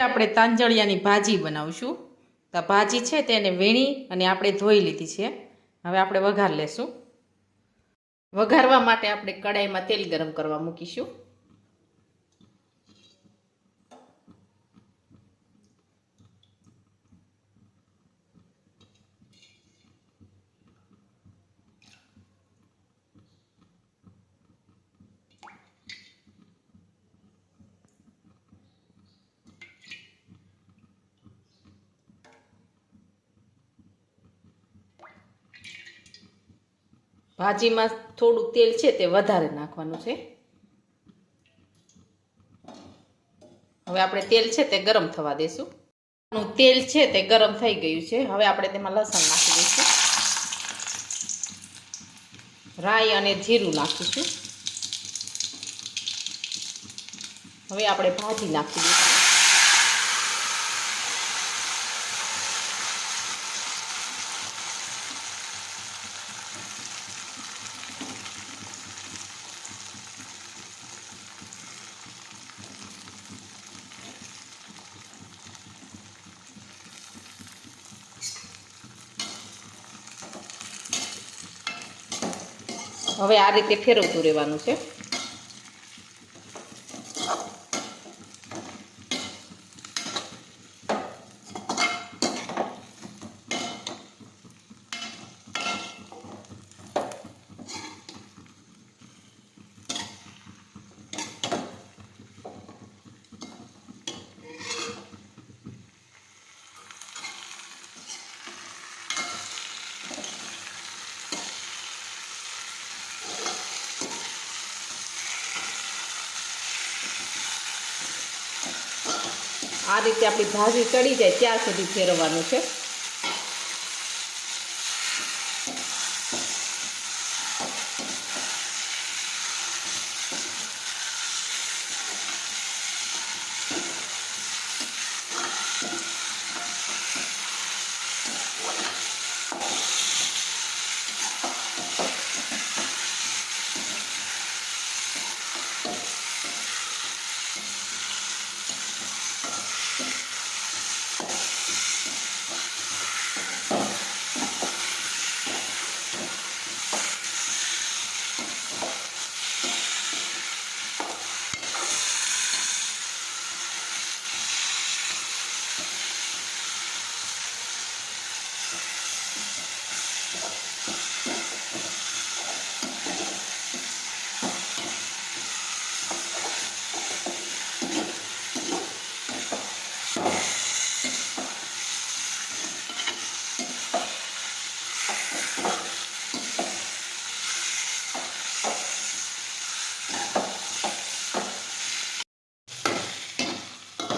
આપણે તાંજળિયાની ભાજી બનાવશું. તો ભાજી છે તેને વીણી અને આપણે ધોઈ લીધી છે. હવે આપણે વઘાર લેશું. વઘારવા માટે આપણે કડાઈમાં તેલ ગરમ કરવા મૂકીશું. ભાજીમાં થોડું તેલ છે તે વધારે નાખવાનું છે. હવે આપણે તેલ છે તે ગરમ થવા દેશું. તેલ છે તે ગરમ થઈ ગયું છે. હવે આપણે તેમાં લસણ નાખી દઈશું. રાઈ અને જીરું નાખીશું. હવે આપણે ભાજી નાખી દઈશું. હવે આ રીતે ફેરવતું રહેવાનું છે. આ રીતે આપણી ભાજી ચડી જાય ત્યાં સુધી ફેરવવાનું છે.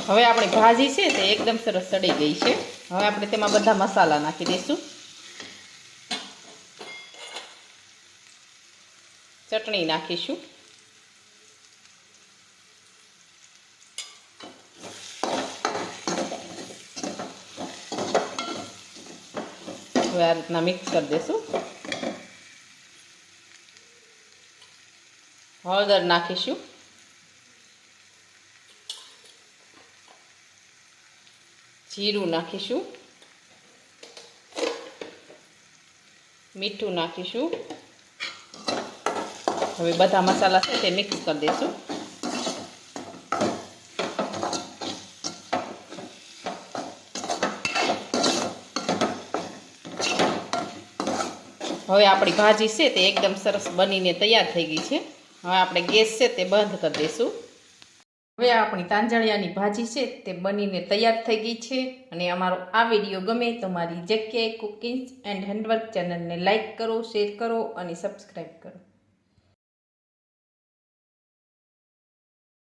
હવે આપણી ભાજી છે તે એકદમ સરસ સડી ગઈ છે. હવે આપણે તેમાં બધા મસાલા નાખી દઈશું. ચટણી નાખીશું. હવે આ રીતના મિક્સ કરી દઈશું. હળદર નાખીશું. જીરું નાખીશું. મીઠું નાખીશું. હવે બધા મસાલા છે તે મિક્સ કરી દઈશું. હવે આપણી ભાજી છે તે એકદમ સરસ બનીને તૈયાર થઈ ગઈ છે. હવે આપણે ગેસ છે તે બંધ કરી દઈશું. હવે આપણી તાંજળિયાની ભાજી છે, તે બનીને તૈયાર થઈ ગઈ છે. અને અમારો આ વીડિયો ગમે તો મારી જગ્યાએ કુકિંગ્સ એન્ડ હેન્ડવર્ક ચેનલને લાઇક કરો શેર કરો અને સબસ્ક્રાઈબ કરો.